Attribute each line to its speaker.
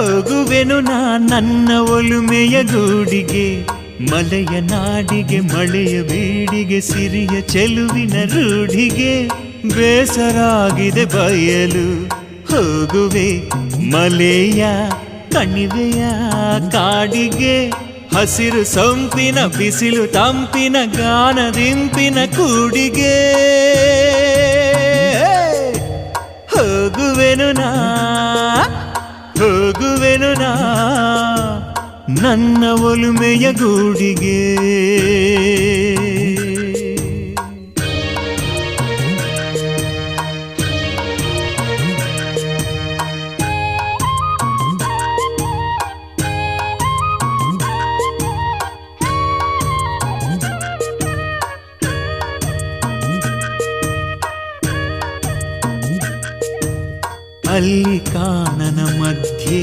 Speaker 1: ಹೋಗುವೆನು ನಾ ನನ್ನ ಒಲುಮೆಯ ಗೂಡಿಗೆ, ಮಲೆಯ ನಾಡಿಗೆ, ಮಳೆಯ ಬೀಡಿಗೆ, ಸಿರಿಯ ಚೆಲುವಿನ ರೂಢಿಗೆ. ಬೇಸರಾಗಿದೆ ಬಯಲು, ಹೋಗುವೆ ಮಲೆಯ ಕಣಿವೆಯ ಕಾಡಿಗೆ. ಹಸಿರು ಸೊಂಪಿನ ಬಿಸಿಲು ತಂಪಿನ ಗಾನದಿಂಪಿನ ಕೂಡಿಗೆ. ಹೋಗುವೆನು ನಾ ಹೋಗುವೆನು ನಾ ನನ್ನ ಒಲುಮೆಯ ಗೂಡಿಗೆ. ಅಲ್ಲಿ ಕಾನನ ಮಧ್ಯೆ